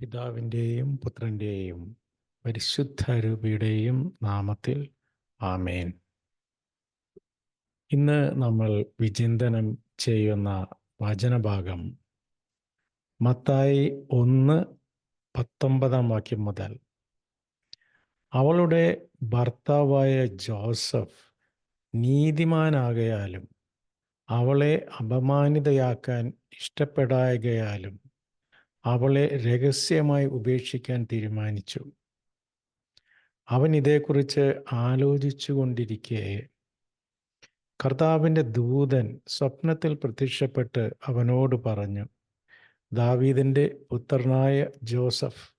പിതാവിന്റെയും പുത്രന്റെയും പരിശുദ്ധരൂപിയുടെയും നാമത്തിൽ ആമേൻ. ഇന്ന് നമ്മൾ വിചിന്തനം ചെയ്യുന്ന വചനഭാഗം മത്തായി ഒന്ന് പത്തൊമ്പതാം വാക്യം മുതൽ. അവളുടെ ഭർത്താവായ ജോസഫ് നീതിമാനാകയാലും അവളെ അപമാനിതയാക്കാൻ ഇഷ്ടപ്പെടായകയാലും അവളെ രഹസ്യമായി ഉപേക്ഷിക്കാൻ തീരുമാനിച്ചു. അവൻ ഇതേക്കുറിച്ച് ആലോചിച്ചു കൊണ്ടിരിക്കെ കർത്താവിന്റെ ദൂതൻ സ്വപ്നത്തിൽ പ്രത്യക്ഷപ്പെട്ട് അവനോട് പറഞ്ഞു ദാവീദിന്റെ പുത്രനായ ജോസഫ്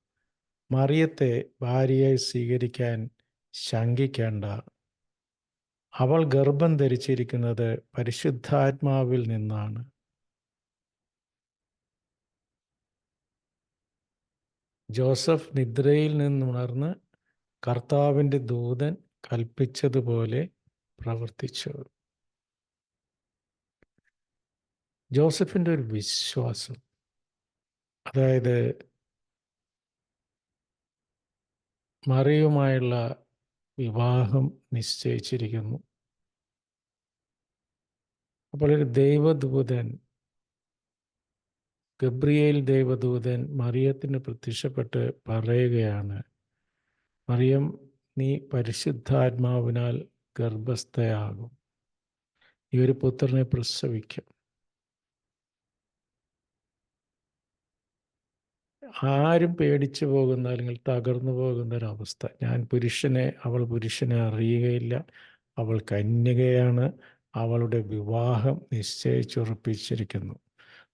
മറിയത്തെ ഭാര്യയായി സ്വീകരിക്കാൻ ശങ്കിക്കേണ്ട. അവൾ ഗർഭം ധരിച്ചിരിക്കുന്നത് പരിശുദ്ധാത്മാവിൽ നിന്നാണ്. ജോസഫ് നിദ്രയിൽ നിന്നുണർന്ന് കർത്താവിന്റെ ദൂതൻ കൽപ്പിച്ചതുപോലെ പ്രവർത്തിച്ചു. ജോസഫിന്റെ ഒരു വിശ്വാസം അതായത് മറിയുമായുള്ള വിവാഹം നിശ്ചയിച്ചിരിക്കുന്നു. അപ്പോൾ ഒരു ദൈവദൂതൻ ഗബ്രിയേൽ ദേവദൂതൻ മറിയത്തിന് പ്രത്യക്ഷപ്പെട്ട് പറയുകയാണ് മറിയം നീ പരിശുദ്ധാത്മാവിനാൽ ഗർഭസ്ഥയാകും. ഈ ഒരു പുത്രനെ പ്രസവിക്കും. ആരും പേടിച്ചു പോകുന്ന അല്ലെങ്കിൽ തകർന്നു പോകുന്ന ഒരവസ്ഥ ഞാൻ പുരുഷനെ അവൾ പുരുഷനെ അറിയുകയില്ല. അവൾ കന്യകയാണ്. അവളുടെ വിവാഹം നിശ്ചയിച്ചുറപ്പിച്ചിരിക്കുന്നു.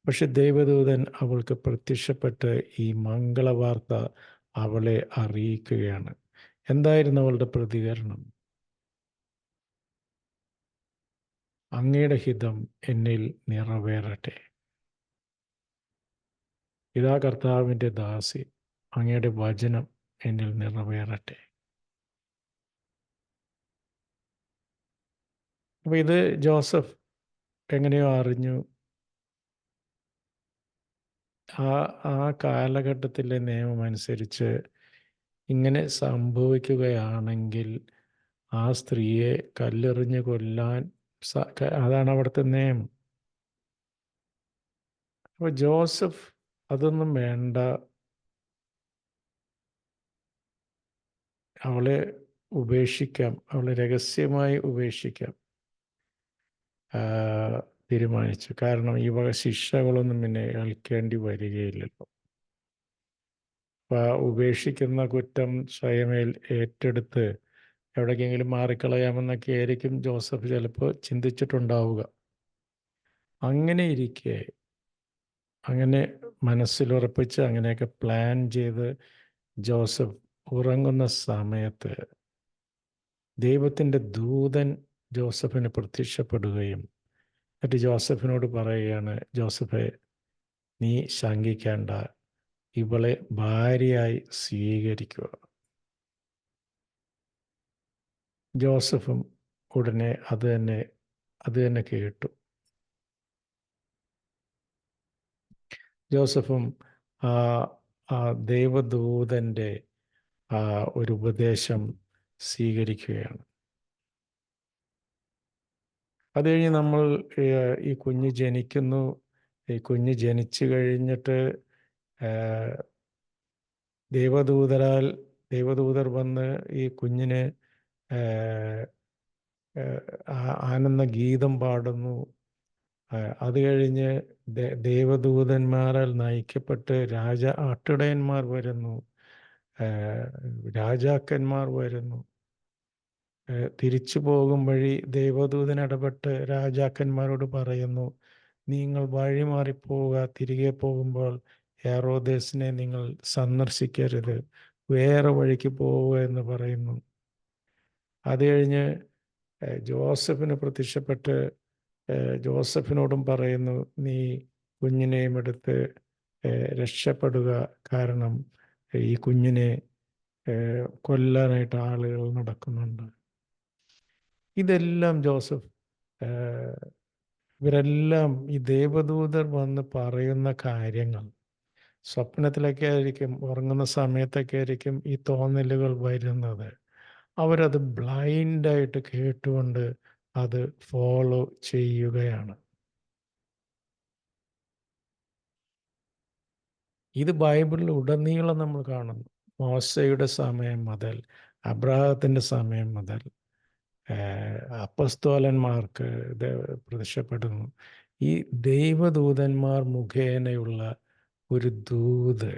പക്ഷെ ദൈവദൂതൻ അവൾക്ക് പ്രത്യക്ഷപ്പെട്ട് ഈ മംഗളവാർത്ത അവളെ അറിയിക്കുകയാണ്. എന്തായിരുന്നു അവളുടെ പ്രതികരണം? അങ്ങയുടെ ഹിതം എന്നിൽ നിറവേറട്ടെ. ഇതാ കർത്താവിന്റെ ദാസി അങ്ങയുടെ വചനം എന്നിൽ നിറവേറട്ടെ. അപ്പൊ ഇത് ജോസഫ് എങ്ങനെയോ അറിഞ്ഞു. ആ ആ കാലഘട്ടത്തിലെ നിയമം അനുസരിച്ച് ഇങ്ങനെ സംഭവിക്കുകയാണെങ്കിൽ ആ സ്ത്രീയെ കല്ലെറിഞ്ഞ് കൊല്ലാൻ അതാണ് അവിടുത്തെ നിയമം. അപ്പൊ ജോസഫ് അതൊന്നും വേണ്ട. അവളെ ഉപേക്ഷിക്കാം. അവളെ രഹസ്യമായി ഉപേക്ഷിക്കാം. തീരുമാനിച്ചു. കാരണം ഈ വക ശിക്ഷകളൊന്നും പിന്നെ ഏൽക്കേണ്ടി വരികയില്ലല്ലോ. അപ്പം ഉപേക്ഷിക്കുന്ന കുറ്റം സ്വയമേൽ ഏറ്റെടുത്ത് എവിടേക്കെങ്കിലും മാറിക്കളയാമെന്നൊക്കെ ആയിരിക്കും ജോസഫ് ചിലപ്പോൾ ചിന്തിച്ചിട്ടുണ്ടാവുക. അങ്ങനെ ഇരിക്കെ അങ്ങനെ മനസ്സിലുറപ്പിച്ച് അങ്ങനെയൊക്കെ പ്ലാൻ ചെയ്ത് ജോസഫ് ഉറങ്ങുന്ന സമയത്ത് ദൈവത്തിന്റെ ദൂതൻ ജോസഫിന് പ്രത്യക്ഷപ്പെടുകയും എന്നിട്ട് ജോസഫിനോട് പറയുകയാണ് ജോസഫെ നീ ശങ്കിക്കേണ്ട. ഇവളെ ഭാര്യയായി സ്വീകരിക്കുക. ജോസഫും ഉടനെ അത് തന്നെ അത് തന്നെ കേട്ടു. ജോസഫും ആ ആ ഒരു ഉപദേശം സ്വീകരിക്കുകയാണ്. അത് കഴിഞ്ഞ് നമ്മൾ ഈ കുഞ്ഞ് ജനിക്കുന്നു. ഈ കുഞ്ഞ് ജനിച്ചു കഴിഞ്ഞിട്ട് ദേവദൂതരാൽ ദേവദൂതർ വന്ന് ഈ കുഞ്ഞിന് ആനന്ദ ഗീതം പാടുന്നു. അത് കഴിഞ്ഞ് ദേവദൂതന്മാരാൽ നയിക്കപ്പെട്ട് രാജ ആട്ടിടയന്മാർ വരുന്നു. രാജാക്കന്മാർ വരുന്നു. തിരിച്ചു പോകും വഴി ദൈവദൂതൻ ഇടപെട്ട് രാജാക്കന്മാരോട് പറയുന്നു നിങ്ങൾ വഴി മാറിപ്പോവുക. തിരികെ പോകുമ്പോൾ ഹെറോദേസിനെ നിങ്ങൾ സന്ദർശിക്കരുത്. വേറെ വഴിക്ക് പോവുക എന്ന് പറയുന്നു. അത് കഴിഞ്ഞ് ജോസഫിന് പ്രത്യക്ഷപ്പെട്ട് ജോസഫിനോടും പറയുന്നു നീ കുഞ്ഞിനെയും എടുത്ത് രക്ഷപ്പെടുക. കാരണം ഈ കുഞ്ഞിനെ കൊല്ലാനായിട്ട് ആളുകൾ നടക്കുന്നുണ്ട്. ഇതെല്ലാം ജോസഫ് ഇവരെല്ലാം ഈ ദേവദൂതർ വന്ന് പറയുന്ന കാര്യങ്ങൾ. സ്വപ്നത്തിലൊക്കെ ആയിരിക്കും ഉറങ്ങുന്ന സമയത്തൊക്കെ ആയിരിക്കും ഈ തോന്നലുകൾ വരുന്നത്. അവരത് ബ്ലൈൻഡായിട്ട് കേട്ടുകൊണ്ട് അത് ഫോളോ ചെയ്യുകയാണ്. ഇത് ബൈബിളിൽ ഉടനീളം നമ്മൾ കാണുന്നു. മോശയുടെ സമയം മുതൽ അബ്രാഹത്തിന്റെ സമയം മുതൽ. അപ്പസ്തോലന്മാർക്ക് പ്രത്യക്ഷപ്പെടുന്നു. ഈ ദൈവദൂതന്മാർ മുഖേനയുള്ള ഒരു ദൂത്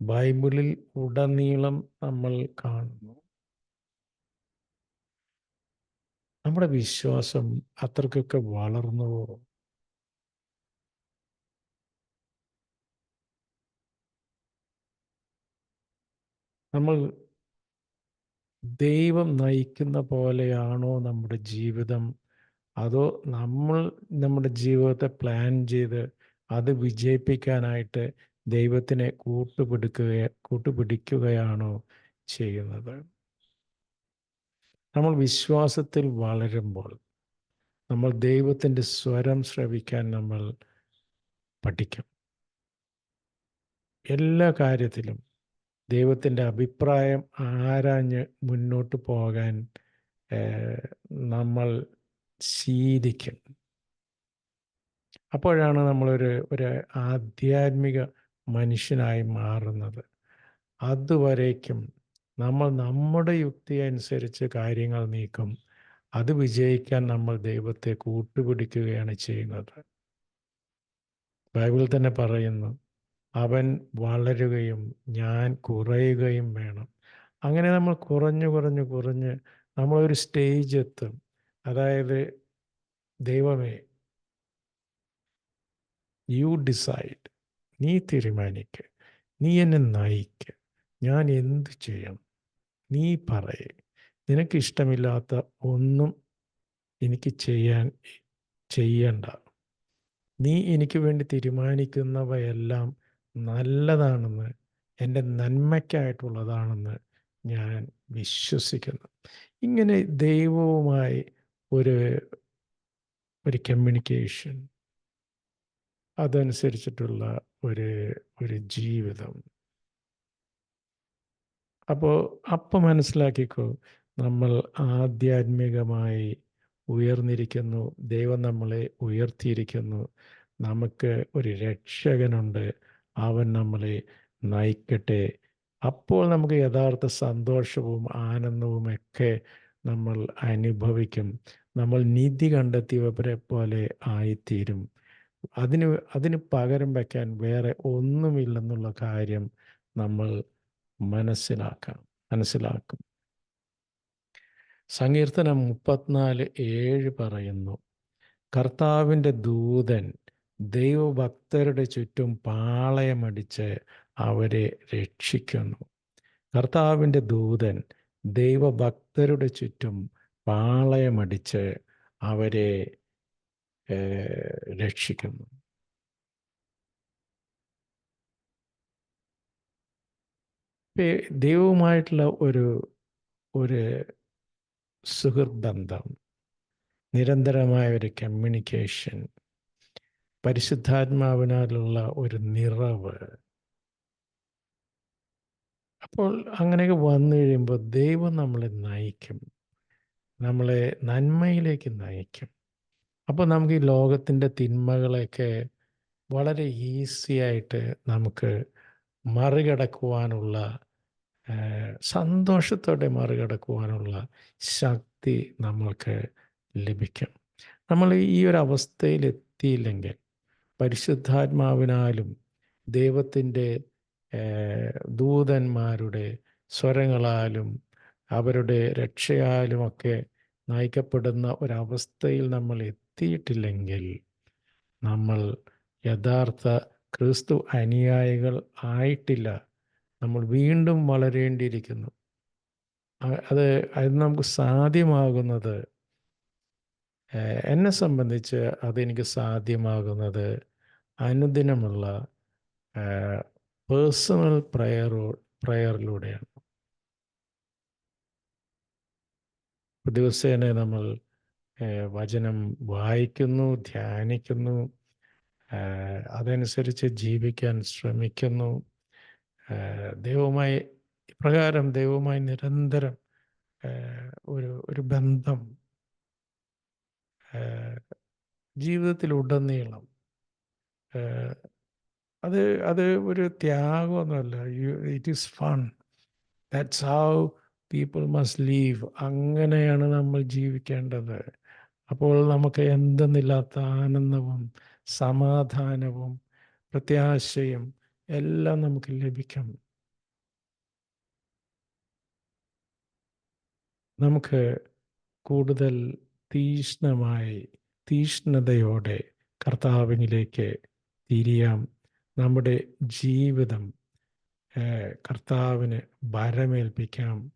ബൈബിളിൽ ഉടനീളം നമ്മൾ കാണുന്നു. നമ്മുടെ വിശ്വാസം അത്രക്കൊക്കെ വളർന്നുവോ നമ്മൾ ദൈവം നയിക്കുന്ന പോലെയാണോ നമ്മുടെ ജീവിതം? അതോ നമ്മൾ നമ്മുടെ ജീവിതത്തെ പ്ലാൻ ചെയ്ത് അത് വിജയിപ്പിക്കാനായിട്ട് ദൈവത്തിനെ കൂട്ടുപിടിക്കുക കൂട്ടുപിടിക്കുകയാണോ ചെയ്യുന്നത്? നമ്മൾ വിശ്വാസത്തിൽ വളരുമ്പോൾ നമ്മൾ ദൈവത്തിന്റെ സ്വരം ശ്രവിക്കാൻ നമ്മൾ പഠിക്കും. എല്ലാ കാര്യത്തിലും ദൈവത്തിന്റെ അഭിപ്രായം ആരാഞ്ഞ് മുന്നോട്ട് പോകാൻ നമ്മൾ ശീലിക്കും. അപ്പോഴാണ് നമ്മളൊരു ഒരു ആധ്യാത്മിക മനുഷ്യനായി മാറുന്നത്. അതുവരേക്കും നമ്മൾ നമ്മുടെ യുക്തി അനുസരിച്ച് കാര്യങ്ങൾ നീക്കും. അത് വിജയിക്കാൻ നമ്മൾ ദൈവത്തെ കൂട്ടുപിടിക്കുകയാണ് ചെയ്യുന്നത്. ബൈബിൾ തന്നെ പറയുന്നു അവൻ വളരുകയും ഞാൻ കുറയുകയും വേണം. അങ്ങനെ നമ്മൾ കുറഞ്ഞു കുറഞ്ഞു കുറഞ്ഞ് നമ്മളൊരു സ്റ്റേജ് എത്തും. അതായത് ദൈവമേ യു ഡിസൈഡ് നീ തീരുമാനിക്ക്. നീ എന്നെ നയിക്ക്. ഞാൻ എന്ത് ചെയ്യണം നീ പറയേ. നിനക്ക് ഇഷ്ടമില്ലാത്ത ഒന്നും എനിക്ക് ചെയ്യാൻ ചെയ്യണ്ട. നീ എനിക്ക് വേണ്ടി തീരുമാനിക്കുന്നവയെല്ലാം നല്ലതാണെന്ന് എന്റെ നന്മയ്ക്കായിട്ടുള്ളതാണെന്ന് ഞാൻ വിശ്വസിക്കുന്നു. ഇങ്ങനെ ദൈവവുമായി ഒരു ഒരു കമ്മ്യൂണിക്കേഷൻ അതനുസരിച്ചിട്ടുള്ള ഒരു ഒരു ജീവിതം. അപ്പോൾ അപ്പം മനസ്സിലാക്കിക്കോ നമ്മൾ ആധ്യാത്മികമായി ഉയർന്നിരിക്കുന്നു ദൈവം നമ്മളെ ഉയർത്തിയിരിക്കുന്നു നമുക്ക് ഒരു രക്ഷകനുണ്ട് അവൻ നമ്മളെ നയിക്കട്ടെ. അപ്പോൾ നമുക്ക് യഥാർത്ഥ സന്തോഷവും ആനന്ദവും ഒക്കെ നമ്മൾ അനുഭവിക്കും. നമ്മൾ നീതി കണ്ടെത്തിയവരെ പോലെ ആയിത്തീരും. അതിന് അതിന് പകരം വയ്ക്കാൻ വേറെ ഒന്നുമില്ലെന്നുള്ള കാര്യം നമ്മൾ മനസ്സിലാക്കാം മനസ്സിലാക്കും. സങ്കീർത്തനം മുപ്പത്തിനാല് ഏഴ് പറയുന്നു കർത്താവിന്റെ ദൂതൻ ദൈവഭക്തരുടെ ചുറ്റും പാളയമടിച്ച് അവരെ രക്ഷിക്കുന്നു. കർത്താവിന്റെ ദൂതൻ ദൈവഭക്തരുടെ ചുറ്റും പാളയമടിച്ച് അവരെ രക്ഷിക്കുന്നു. ദൈവവുമായിട്ടുള്ള ഒരു ഒരു സുഹൃദ്ബന്ധം നിരന്തരമായ ഒരു കമ്മ്യൂണിക്കേഷൻ പരിശുദ്ധാത്മാവിനാലുള്ള ഒരു നിറവ്. അപ്പോൾ അങ്ങനെയൊക്കെ വന്നു കഴിയുമ്പോൾ ദൈവം നമ്മളെ നയിക്കും. നമ്മളെ നന്മയിലേക്ക് നയിക്കും. അപ്പോൾ നമുക്ക് ഈ ലോകത്തിന്റെ തിന്മകളെയൊക്കെ വളരെ ഈസി ആയിട്ട് നമുക്ക് മറികടക്കുവാനുള്ള സന്തോഷത്തോടെ മറികടക്കുവാനുള്ള ശക്തി നമ്മൾക്ക് ലഭിക്കും. നമ്മൾ ഈ ഒരു അവസ്ഥയിൽ എത്തിയില്ലെങ്കിൽ പരിശുദ്ധാത്മാവിനാലും ദൈവത്തിന്റെ ദൂതന്മാരുടെ സ്വരങ്ങളാലും അവരുടെ രക്ഷയാലുമൊക്കെ നയിക്കപ്പെടുന്ന ഒരവസ്ഥയിൽ നമ്മൾ എത്തിയിട്ടില്ലെങ്കിൽ നമ്മൾ യഥാർത്ഥ ക്രിസ്തു അനുയായികൾ ആയിട്ടില്ല. നമ്മൾ വീണ്ടും വളരേണ്ടിയിരിക്കുന്നു. അത് അത് നമുക്ക് സാധ്യമാകുന്നത് എന്നെ സംബന്ധിച്ച് അതെനിക്ക് സാധ്യമാകുന്നത് അനുദിനമുള്ള പേഴ്സണൽ പ്രയറോ പ്രയറിലൂടെയാണ്. ദിവസേന നമ്മൾ വചനം വായിക്കുന്നു ധ്യാനിക്കുന്നു അതനുസരിച്ച് ജീവിക്കാൻ ശ്രമിക്കുന്നു. ദൈവവുമായി ഇപ്രകാരം ദൈവവുമായി നിരന്തരം ഒരു ഒരു ബന്ധം ജീവിതത്തിലുടനീളം അത് അത് ഒരു ത്യാഗമൊന്നുമല്ല. You it is fun that's how people must leave അങ്ങനെയാണ് നമ്മൾ ജീവിക്കേണ്ടത്. അപ്പോൾ നമുക്ക് എന്തെന്നില്ലാത്ത ആനന്ദവും സമാധാനവും പ്രത്യാശയും എല്ലാം നമുക്ക് ലഭിക്കും. നമുക്ക് കൂടുതൽ തീഷ്ണമായി തീഷ്ണതയോടെ കർത്താവിനിലേക്ക് തിരിയാം. നമ്മുടെ ജീവിതം കർത്താവിന് ഭരമേൽപ്പിക്കാം.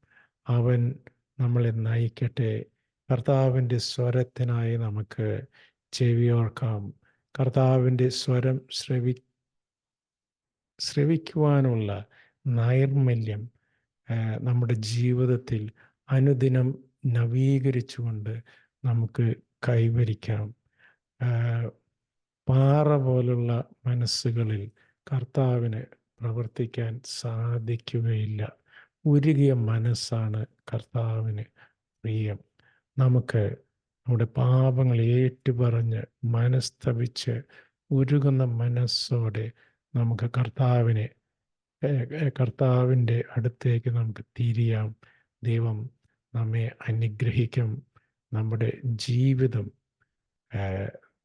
അവൻ നമ്മളെ നയിക്കട്ടെ. കർത്താവിന്റെ സ്വരത്തിനായി നമുക്ക് ചെവിയോർക്കാം. കർത്താവിന്റെ സ്വരം ശ്രവി ശ്രവിക്കുവാനുള്ള നൈർമല്യം നമ്മുടെ ജീവിതത്തിൽ അനുദിനം നവീകരിച്ചുകൊണ്ട് നമുക്ക് കൈവരിക്കാം പാറ പോലുള്ള മനസ്സുകളിൽ കർത്താവിന് പ്രവർത്തിക്കാൻ സാധിക്കുകയില്ല. ഉരുകിയ മനസ്സാണ് കർത്താവിന് പ്രിയം. നമുക്ക് നമ്മുടെ പാപങ്ങൾ ഏറ്റുപറഞ്ഞ് മനസ്തപിച്ച് ഉരുകുന്ന മനസ്സോടെ നമുക്ക് കർത്താവിനെ കർത്താവിന്റെ അടുത്തേക്ക് നമുക്ക് തിരിയാം. ദൈവം നമ്മെ അനുഗ്രഹിക്കും. നമ്മുടെ ജീവിതം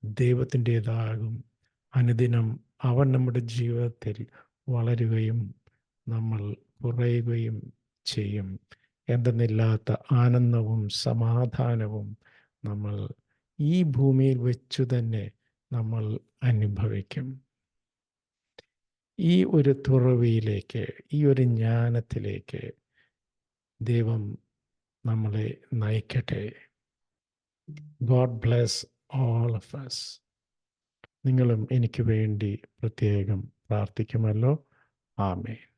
ദൈവത്തിന്റെതാകും. അനുദിനം അവൻ നമ്മുടെ ജീവിതത്തിൽ വളരുകയും നമ്മൾ കുറയുകയും ചെയ്യും. എന്തെന്നില്ലാത്ത ആനന്ദവും സമാധാനവും നമ്മൾ ഈ ഭൂമിയിൽ വെച്ചു തന്നെ നമ്മൾ അനുഭവിക്കും. ഈ ഒരു തുറവിയിലേക്ക് ഈ ഒരു ജ്ഞാനത്തിലേക്ക് ദൈവം നമ്മളെ നയിക്കട്ടെ. God bless all of us. നിങ്ങളും എനിക്ക് വേണ്ടി പ്രത്യേകം പ്രാർത്ഥിക്കുമല്ലോ. ആമേൻ.